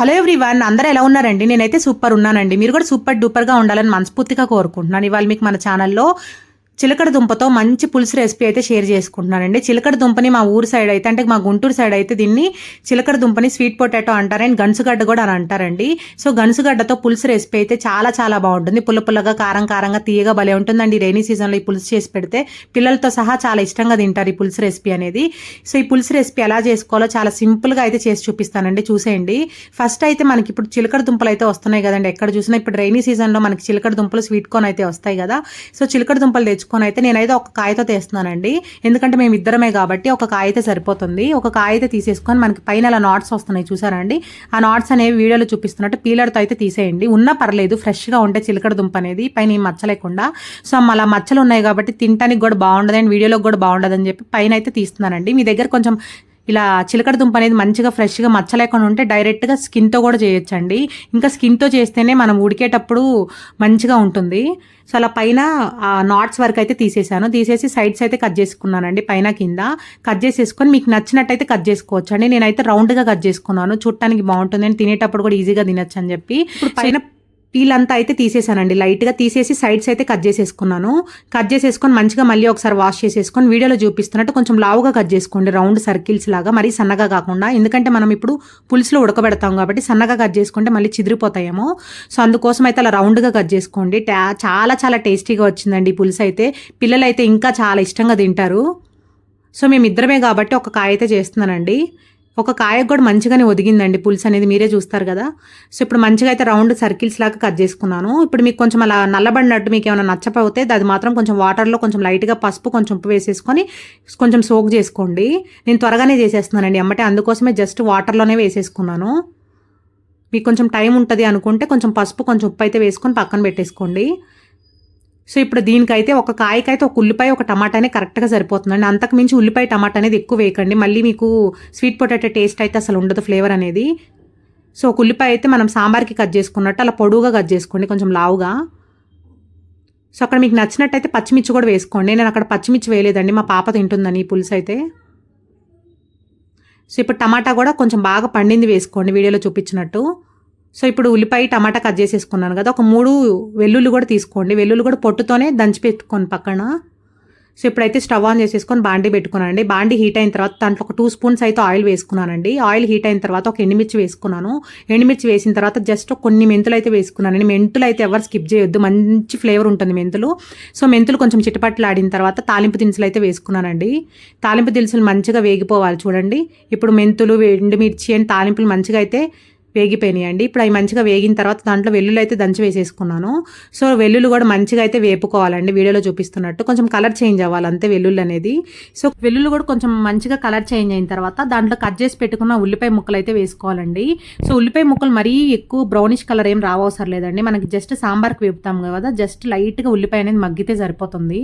Hello everyone అందరూ ఎలా ఉన్నారండి? నేనైతే సూపర్ ఉన్నానండి. మీరు కూడా సూపర్ డూపర్గా ఉండాలని మనస్ఫూర్తిగా కోరుకుంటున్నాను. ఇవాళ మీకు మన ఛానల్లో చిలకడ దుంపతో మంచి పులుసు రెసిపీ అయితే షేర్ చేసుకుంటున్నానండి. చిలకడ దుంపని మా ఊరు సైడ్ అయితే అంటే మా గుంటూరు సైడ్ అయితే దీన్ని చిలకడ దుంపని స్వీట్ పొటాటో అంటారు అండ్ గనుసుగడ్డ కూడా అని అంటారండి. సో గనుసుగడ్డతో పులుసు రెసిపీ అయితే చాలా చాలా బాగుంటుంది. పుల్ల పుల్లగా కారం కారంగా తీయగా భలే ఉంటుందండి రైనీ సీజన్లో ఈ పులుసు చేసి పెడితే. పిల్లలతో సహా చాలా ఇష్టంగా తింటారు ఈ పులుసు రెసిపీ అనేది. సో ఈ పులుసు రెసిపీ ఎలా చేసుకోవాలో చాలా సింపుల్గా అయితే చేసి చూపిస్తానండి చూసేయండి. ఫస్ట్ అయితే మనకి ఇప్పుడు చిలకడ దుంపలు అయితే వస్తున్నాయి కదండి ఎక్కడ చూసినా. ఇప్పుడు రైనీ సీజన్లో మనకి చిలకడ దుంపలు స్వీట్ కార్న్ అయితే వస్తాయి కదా. సో చిలకడ దుంపలు తీసుకొని అయితే నేనైతే ఒక కాయతో తీస్తున్నానండి. ఎందుకంటే మేము ఇద్దరమే కాబట్టి ఒక కాయ అయితే సరిపోతుంది. ఒక కాయ అయితే తీసేసుకొని మనకి పైన అలా నాట్స్ వస్తున్నాయి చూసారండి. ఆ నాట్స్ అనేవి వీడియోలో చూపిస్తున్నట్టు పీలర్తో అయితే తీసేయండి. ఉన్నా పర్లేదు ఫ్రెష్గా ఉంటే చిలకడ దుంప అనేది పైన ఏం మచ్చ లేకుండా సో అలా మచ్చలు ఉన్నాయి కాబట్టి తినడానికి కూడా బాగుండదు అండ్ వీడియోలోకి కూడా బాగుండదు అని చెప్పి పైన అయితే తీస్తున్నానండి. మీ దగ్గర కొంచెం ఇలా చిలకడ దుంప అనేది మంచిగా ఫ్రెష్గా మచ్చలేకుండా ఉంటే డైరెక్ట్గా స్కిన్తో కూడా చేయొచ్చండి. ఇంకా స్కిన్తో చేస్తేనే మనం ఉడికేటప్పుడు మంచిగా ఉంటుంది. సో అలా పైన నాట్స్ వరకు అయితే తీసేసాను. తీసేసి సైడ్స్ అయితే కట్ చేసుకున్నానండి పైన కింద. కట్ చేసేసుకొని మీకు నచ్చినట్టయితే కట్ చేసుకోవచ్చు అండి నేనైతే రౌండ్గా కట్ చేసుకున్నాను. చూడటానికి బాగుంటుంది. అని తినేటప్పుడు కూడా ఈజీగా తినొచ్చు అని చెప్పి. ఇప్పుడు పైన పీల్ అంతా అయితే తీసేసానండి లైట్గా తీసేసి సైడ్స్ అయితే కట్ చేసేసుకున్నాను. కట్ చేసేసుకొని మంచిగా మళ్ళీ ఒకసారి వాష్ చేసేసుకొని వీడియోలో చూపిస్తున్నట్టు కొంచెం లావుగా కట్ చేసుకోండి. రౌండ్ సర్కిల్స్ లాగా మరీ సన్నగా కాకుండా. ఎందుకంటే మనం ఇప్పుడు పులుసులో ఉడకబెడతాం కాబట్టి సన్నగా కట్ చేసుకుంటే మళ్ళీ చిదిరిపోతాయేమో. సో అందుకోసం అయితే అలా రౌండ్గా కట్ చేసుకోండి. టా- చాలా చాలా టేస్టీగా వచ్చిందండి ఈ పులుసు అయితే. పిల్లలు అయితే ఇంకా చాలా ఇష్టంగా తింటారు. సో మేము ఇద్దరమే కాబట్టి ఒక కాయ అయితే చేస్తున్నానండి. ఒక కాయకు కూడా మంచిగానే ఒదిగిందండి పులుసు అనేది మీరే చూస్తారు కదా. సో ఇప్పుడు మంచిగా అయితే రౌండ్ సర్కిల్స్ లాగా కట్ చేసుకున్నాను. ఇప్పుడు మీకు కొంచెం అలా నల్లబడినట్టు మీకు ఏమైనా నచ్చకపోతే అది మాత్రం కొంచెం వాటర్లో కొంచెం లైట్గా పసుపు కొంచెం ఉప్పు వేసేసుకొని కొంచెం సోక్ చేసుకోండి. నేను త్వరగానే చేసేస్తున్నానండి అమ్మటే అందుకోసమే జస్ట్ వాటర్లోనే వేసేసుకున్నాను. మీకు కొంచెం టైం ఉంటుంది అనుకుంటే కొంచెం పసుపు కొంచెం ఉప్పు అయితే వేసుకొని పక్కన పెట్టేసుకోండి. సో ఇప్పుడు దీనికైతే ఒక కాయకైతే ఒక ఉల్లిపాయ ఒక టమాటానే కరెక్ట్గా సరిపోతుందండి. అంతకు మించి ఉల్లిపాయ టమాటా అనేది ఎక్కువ వేయకండి. మళ్ళీ మీకు స్వీట్ పొటాటో టేస్ట్ అయితే అసలు ఉండదు ఫ్లేవర్ అనేది. సో ఒక ఉల్లిపాయ అయితే మనం సాంబార్కి కట్ చేసుకున్నట్టు అలా పొడువుగా కట్ చేసుకోండి కొంచెం లావుగా. సో అక్కడ మీకు నచ్చినట్టయితే పచ్చిమిర్చి కూడా వేసుకోండి. నేను అక్కడ పచ్చిమిర్చి వేయలేదండి మా పాప తింటుందని ఈ పులుసు అయితే. సో ఇప్పుడు టమాటా కూడా కొంచెం బాగా పండింది వేసుకోండి వీడియోలో చూపించినట్టు. సో ఇప్పుడు ఉల్లిపాయ టమాటా కట్ చేసేసుకున్నాను కదా ఒక మూడు వెల్లుల్లి కూడా తీసుకోండి. వెల్లుల్లి కూడా పొట్టుతోనే దంచి పెట్టుకోండి పక్కన. సో ఇప్పుడైతే స్టవ్ ఆన్ చేసేసుకొని బాండీ పెట్టుకున్నానండి. బాండీ హీట్ అయిన తర్వాత దాంట్లో ఒక టూ స్పూన్స్ అయితే ఆయిల్ వేసుకున్నానండి. ఆయిల్ హీట్ అయిన తర్వాత ఒక ఎండుమిర్చి వేసుకున్నాను. ఎండుమిర్చి వేసిన తర్వాత జస్ట్ కొన్ని మెంతులు అయితే వేసుకున్నానండి. మెంతులు అయితే ఎవరు స్కిప్ చేయొద్దు. మంచి ఫ్లేవర్ ఉంటుంది మెంతులు. సో మెంతులు కొంచెం చిటపట్లు ఆడిన తర్వాత తాలింపు దినుసులు అయితే వేసుకున్నానండి. తాలింపు దినుసులు మంచిగా వేగిపోవాలి చూడండి. ఇప్పుడు మెంతులు ఎండుమిర్చి అండ్ తాలింపులు మంచిగా అయితే వేగిపోయినాయండి. ఇప్పుడు అవి మంచిగా వేగిన తర్వాత దాంట్లో వెల్లుల్లి అయితే దంచి వేసేసుకున్నాను. సో వెల్లుల్లి కూడా మంచిగా అయితే వేపుకోవాలండి వీడియోలో చూపిస్తున్నట్టు. కొంచెం కలర్ చేంజ్ అవ్వాలి అంతే వెల్లుల్లి అనేది. సో వెల్లుల్లి కూడా కొంచెం మంచిగా కలర్ చేంజ్ అయిన తర్వాత దాంట్లో కట్ చేసి పెట్టుకున్న ఉల్లిపాయ ముక్కలు అయితే వేసుకోవాలండి. సో ఉల్లిపాయ ముక్కలు మరీ ఎక్కువ బ్రౌనిష్ కలర్ ఏం రావసరం లేదండి. మనకి జస్ట్ సాంబార్కి వేపుతాం కదా జస్ట్ లైట్గా ఉల్లిపాయ అనేది మగ్గితే సరిపోతుంది.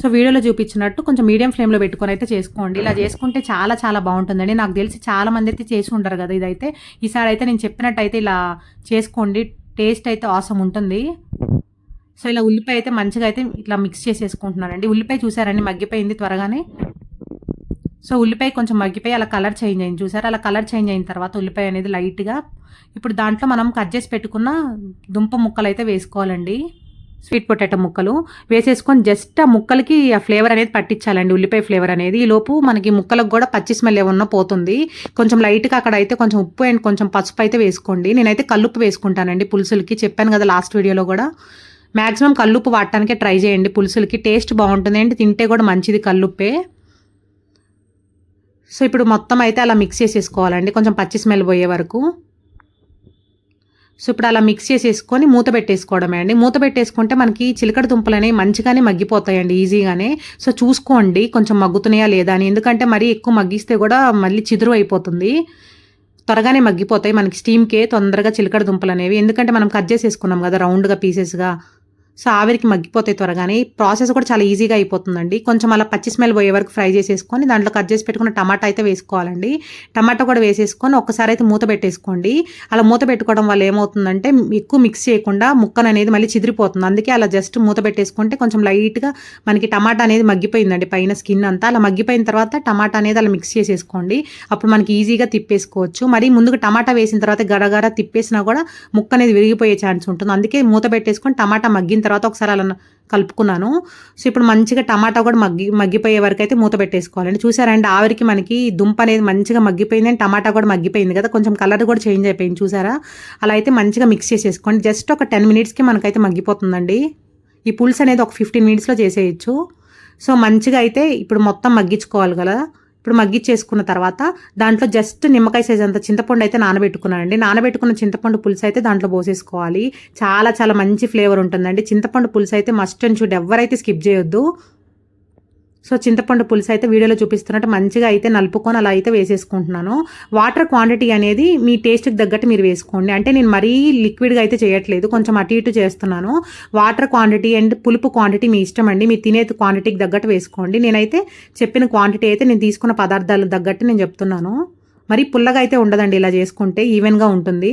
సో వీడియోలో చూపించినట్టు కొంచెం మీడియం ఫ్లేమ్లో పెట్టుకొని అయితే చేసుకోండి. ఇలా చేసుకుంటే చాలా చాలా బాగుంటుందండి. నాకు తెలిసి చాలా మంది అయితే చేసి ఉండరు కదా ఇదైతే. ఈసారి అయితే నేను చెప్పినట్టయితే ఇలా చేసుకోండి. టేస్ట్ అయితే ఆసం ఉంటుంది. సో ఇలా ఉల్లిపాయ అయితే మంచిగా అయితే ఇట్లా మిక్స్ చేసేసుకుంటున్నానండి. ఉల్లిపాయ చూసారండి? మగ్గిపోయింది త్వరగానే. సో ఉల్లిపాయ కొంచెం మగ్గిపోయి అలా కలర్ చేంజ్ అయింది. చూసారు? అలా కలర్ చేంజ్ అయిన తర్వాత ఉల్లిపాయ అనేది లైట్గా ఇప్పుడు దాంట్లో మనం కట్ చేసి పెట్టుకున్న దుంప ముక్కలు అయితే వేసుకోవాలండి. స్వీట్ పొటాటో ముక్కలు వేసేసుకొని జస్ట్ ఆ ముక్కలకి ఆ ఫ్లేవర్ అనేది పట్టించాలండి. ఉల్లిపాయ ఫ్లేవర్ అనేది. ఈ లోపు మనకి ముక్కలకు కూడా పచ్చి స్మెల్ ఏమన్నా పోతుంది. కొంచెం లైట్గా అక్కడ అయితే కొంచెం ఉప్పు అండ్ కొంచెం పసుపు అయితే వేసుకోండి. నేనైతే కల్లుప్పు వేసుకుంటానండి పులుసులకి. చెప్పాను కదా లాస్ట్ వీడియోలో కూడా. మ్యాక్సిమం కల్లుప్పు వాడటానికే ట్రై చేయండి పులుసులకి. టేస్ట్ బాగుంటుంది. అండి తింటే కూడా మంచిది కల్లుప్పే. సో ఇప్పుడు మొత్తం అయితే అలా మిక్స్ చేసేసుకోవాలండి. కొంచెం పచ్చి స్మెల్ పోయే వరకు. సో ఇప్పుడు అలా మిక్స్ చేసేసుకొని మూత పెట్టేసుకోవడమే అండి. మూత పెట్టేసుకుంటే మనకి చిలకడ దుంపలు అనేవి మంచిగానే మగ్గిపోతాయండి ఈజీగానే. సో చూసుకోండి కొంచెం మగ్గుతున్నాయా లేదా అని. ఎందుకంటే మరీ ఎక్కువ మగ్గిస్తే కూడా మళ్ళీ చిదురు అయిపోతుంది. త్వరగానే మగ్గిపోతాయి మనకి స్టీమ్కే తొందరగా చిలకడ దుంపలు అనేవి. ఎందుకంటే మనం కట్ చేసేసుకున్నాం కదా రౌండ్గా పీసెస్గా సో ఆవిరికి మగ్గిపోతాయి త్వరగానే. ప్రాసెస్ కూడా చాలా ఈజీగా అయిపోతుందండి. కొంచెం అలా పచ్చి స్మెల్ పోయే వరకు ఫ్రై చేసేసుకొని దాంట్లో కట్ చేసి పెట్టుకున్న టమాటా అయితే వేసుకోవాలండి. టమాటా కూడా వేసేసుకొని ఒక్కసారి అయితే మూత పెట్టేసుకోండి. అలా మూత పెట్టుకోవడం వల్ల ఏమవుతుందంటే ఎక్కువ మిక్స్ చేయకుండా ముక్కను అనేది మళ్ళీ చిదిరిపోతుంది. అందుకే అలా జస్ట్ మూత పెట్టేసుకుంటే కొంచెం లైట్గా మనకి టమాటా అనేది మగ్గిపోయిందండి పైన స్కిన్ అంతా. అలా మగ్గిపోయిన తర్వాత టమాటా అనేది అలా మిక్స్ చేసేసుకోండి. అప్పుడు మనకి ఈజీగా తిప్పేసుకోవచ్చు. మరి ముందుకు టమాటా వేసిన తర్వాత గడగడ తిప్పేసినా కూడా ముక్క అనేది విరిగిపోయే ఛాన్స్ ఉంటుంది. అందుకే మూత పెట్టేసుకొని టమాటా మగ్గిన తర్వాత ఒకసారి అలా కలుపుకున్నాను. సో ఇప్పుడు మంచిగా టమాటా కూడా మగ్గి మగ్గిపోయే వరకు అయితే మూత పెట్టేసుకోవాలండి. చూసారండి ఆవిరికి మనకి దుంప అనేది మంచిగా మగ్గిపోయింది అండ్ టమాటా కూడా మగ్గిపోయింది కదా కొంచెం కలర్ కూడా చేంజ్ అయిపోయింది చూసారా? అలా అయితే మంచిగా మిక్స్ చేసేసుకోండి. జస్ట్ ఒక టెన్ మినిట్స్కి మనకైతే మగ్గిపోతుందండి. ఈ పులుసు అనేది ఒక ఫిఫ్టీన్ మినిట్స్లో చేసేయచ్చు. సో మంచిగా అయితే ఇప్పుడు మొత్తం మగ్గించుకోవాలి కదా. ఇప్పుడు మగ్గిచ్చేసుకున్న తర్వాత దాంట్లో జస్ట్ నిమ్మకాయ సైజ్ అంత చింతపండు అయితే నానబెట్టుకున్నానండి. నానబెట్టుకున్న చింతపండు పులుసు అయితే దాంట్లో పోసేసుకోవాలి. చాలా చాలా మంచి ఫ్లేవర్ ఉంటుందండి. చింతపండు పులుసు అయితే మస్ట్ అండ్ చూడ ఎవరైతే స్కిప్ చేయొద్దు. సో చింతపండు పులుసు అయితే వీడియోలో చూపిస్తున్నట్టు మంచిగా అయితే నలుపుకొని అలా అయితే వేసేసుకుంటున్నాను. వాటర్ క్వాంటిటీ అనేది మీ టేస్ట్కి తగ్గట్టు మీరు వేసుకోండి. అంటే నేను మరీ లిక్విడ్గా అయితే చేయట్లేదు. కొంచెం అటు ఇటు చేస్తున్నాను. వాటర్ క్వాంటిటీ అండ్ పులుపు క్వాంటిటీ మీ ఇష్టం అండి. మీ తినే క్వాంటిటీకి తగ్గట్టు వేసుకోండి. నేనైతే చెప్పిన క్వాంటిటీ అయితే నేను తీసుకున్న పదార్థాలు తగ్గట్టు నేను చెప్తున్నాను. మరి పుల్లగా అయితే ఉండదండి ఇలా చేసుకుంటే ఈవెన్గా ఉంటుంది.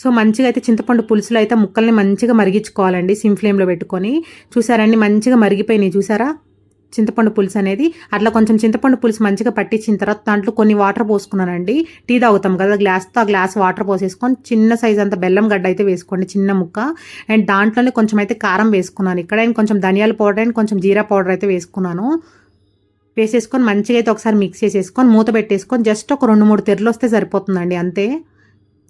సో మంచిగా అయితే చింతపండు పులుసులో అయితే ముక్కల్ని మంచిగా మరిగించుకోవాలండి సిమ్ ఫ్లేమ్లో పెట్టుకొని. చూసారండి మంచిగా మరిగిపోయినాయి చూసారా? చింతపండు పులుసు అనేది. అట్లా కొంచెం చింతపండు పులుసు మంచిగా పట్టించిన తర్వాత దాంట్లో కొన్ని వాటర్ పోసుకున్నానండి. టీ తాగుతాం కదా గ్లాస్తో ఆ గ్లాస్ వాటర్ పోసేసుకొని చిన్న సైజ్ అంత బెల్లం గడ్డ అయితే వేసుకోండి చిన్న ముక్క. అండ్ దాంట్లోనే కొంచెం అయితే కారం వేసుకున్నాను ఇక్కడ. కొంచెం ధనియాల పౌడర్ అండ్ కొంచెం జీరా పౌడర్ అయితే వేసుకున్నాను. వేసేసుకొని మంచిగా అయితే ఒకసారి మిక్స్ చేసేసుకొని మూత పెట్టేసుకొని జస్ట్ ఒక రెండు మూడు తెరలు వస్తే సరిపోతుందండి అంతే.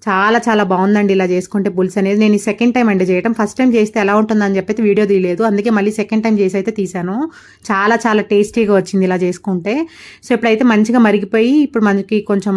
చాలా చాలా బాగుందండి ఇలా చేసుకుంటే పులుసు అనేది. నేను ఈ సెకండ్ టైం అండి చేయటం. ఫస్ట్ టైం చేస్తే ఎలా ఉంటుందని చెప్పి వీడియో తీయలేదు. అందుకే మళ్ళీ సెకండ్ టైం చేసి అయితే తీసాను చాలా చాలా టేస్టీగా వచ్చింది ఇలా చేసుకుంటే. సో ఇప్పుడైతే మంచిగా మరిగిపోయి ఇప్పుడు మనకి కొంచెం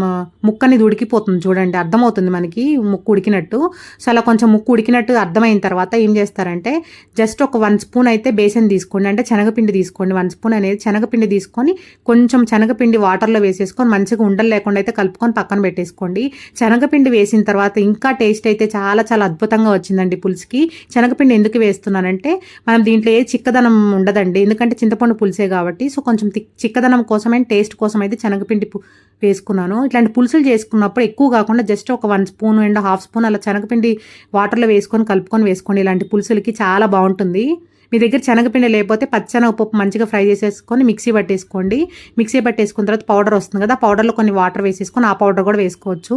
ముక్కని ఉడికిపోతుంది చూడండి. అర్థమవుతుంది మనకి ముక్కు ఉడికినట్టు. సో అలా కొంచెం ముక్కు ఉడికినట్టు అర్థమైన తర్వాత ఏం చేస్తారంటే జస్ట్ ఒక వన్ స్పూన్ అయితే బేసన్ తీసుకోండి. అంటే శనగపిండి తీసుకోండి. వన్ స్పూన్ అనేది శనగపిండి తీసుకొని కొంచెం శనగపిండి వాటర్లో వేసేసుకొని మంచిగా ఉండలు లేకుండా అయితే కలుపుకొని పక్కన పెట్టేసుకోండి. శనగపిండి వేసి వేసిన తర్వాత ఇంకా టేస్ట్ అయితే చాలా చాలా అద్భుతంగా వచ్చిందండి పులుసుకి. శనగపిండి ఎందుకు వేస్తున్నానంటే మనం దీంట్లో ఏ చిక్కదనం ఉండదండి. ఎందుకంటే చింతపండు పులుసే కాబట్టి. సో కొంచెం చిక్కదనం కోసమే టేస్ట్ కోసం అయితే శనగపిండి వేసుకున్నాను. ఇట్లాంటి పులుసులు చేసుకున్నప్పుడు ఎక్కువ కాకుండా జస్ట్ ఒక one spoon and half spoon అలా శనగపిండి వాటర్లో వేసుకొని కలుపుకొని వేసుకోండి. ఇలాంటి పులుసులకి చాలా బాగుంటుంది. మీ దగ్గర శనగపిండి లేకపోతే పచ్చనగపప్పు మంచిగా ఫ్రై చేసేసుకొని మిక్సీ పట్టేసుకోండి. మిక్సీ పట్టేసుకున్న తర్వాత పౌడర్ వస్తుంది కదా పౌడర్లో కొన్ని వాటర్ వేసేసుకొని ఆ పౌడర్ కూడా వేసుకోవచ్చు.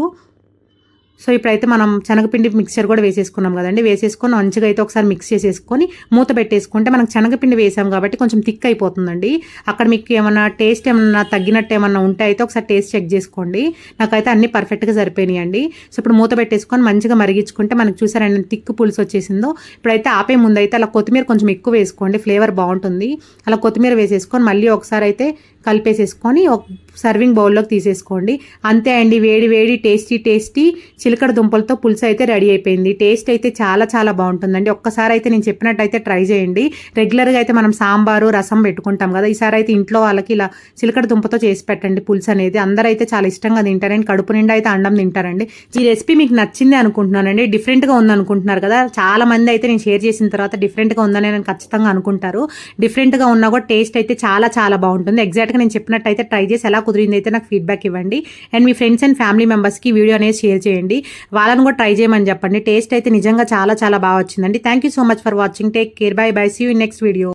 సో ఇప్పుడైతే మనం శనగపిండి మిక్చర్ కూడా వేసేసుకున్నాం కదండి. వేసేసుకొని మంచిగా అయితే ఒకసారి మిక్స్ చేసేసుకొని మూత పెట్టేసుకుంటే మనకు శనగపిండి వేసాం కాబట్టి కొంచెం థిక్ అయిపోతుందండి. అక్కడ మీకు ఏమన్నా టేస్ట్ ఏమన్నా తగ్గినట్టు ఏమన్నా ఉంటే అయితే ఒకసారి టేస్ట్ చెక్ చేసుకోండి. నాకైతే అన్ని పర్ఫెక్ట్గా సరిపోయినాయండి. సో ఇప్పుడు మూత పెట్టేసుకొని మంచిగా మరిగించుకుంటే మనకు చూసారండి థిక్ పులుసు వచ్చేసిందో. ఇప్పుడైతే ఆపే ముందు అయితే అలా కొత్తిమీర కొంచెం ఎక్కువ వేసుకోండి. ఫ్లేవర్ బాగుంటుంది. అలా కొత్తిమీర వేసేసుకొని మళ్ళీ ఒకసారి అయితే కలిపేసేసుకొని ఒక సర్వింగ్ బౌల్లోకి తీసేసుకోండి. అంతే అండి వేడి వేడి టేస్టీ టేస్టీ చిలకడ దుంపలతో పులుసు అయితే రెడీ అయిపోయింది. టేస్ట్ అయితే చాలా చాలా బాగుంటుందండి. ఒక్కసారి అయితే నేను చెప్పినట్టయితే ట్రై చేయండి. రెగ్యులర్గా అయితే మనం సాంబారు రసం పెట్టుకుంటాం కదా. ఈసారి అయితే ఇంట్లో వాళ్ళకి ఇలా చిలకడ దుంపతో చేసి పెట్టండి పులుసు అనేది. అందరూ అయితే చాలా ఇష్టంగా తింటారండి కడుపు నిండా అయితే అండం తింటారండి ఈ రెసిపీ మీకు నచ్చింది అనుకుంటున్నానండి. డిఫరెంట్గా ఉందనుకుంటున్నారు కదా. చాలా మంది అయితే నేను షేర్ చేసిన తర్వాత డిఫరెంట్గా ఉందని నేను ఖచ్చితంగా అనుకుంటారు. డిఫరెంట్గా ఉన్నా కూడా టేస్ట్ అయితే చాలా చాలా బాగుంటుంది. ఎగ్జాక్ట్గా నేను చెప్పినట్టయితే ట్రై చేసి ఎలా కుదిరింది అయితే నాకు ఫీడ్బ్యాక్ ఇవ్వండి. అండ్ మీ ఫ్రెండ్స్ అండ్ ఫ్యామిలీ మెంబర్స్కి వీడియో అనేది షేర్ చేయండి. వాళ్ళని కూడా ట్రై చేయమని చెప్పండి. టేస్ట్ అయితే నిజంగా చాలా చాలా బాగా వచ్చిందండి. Thank you so much for watching take care bye bye see you next video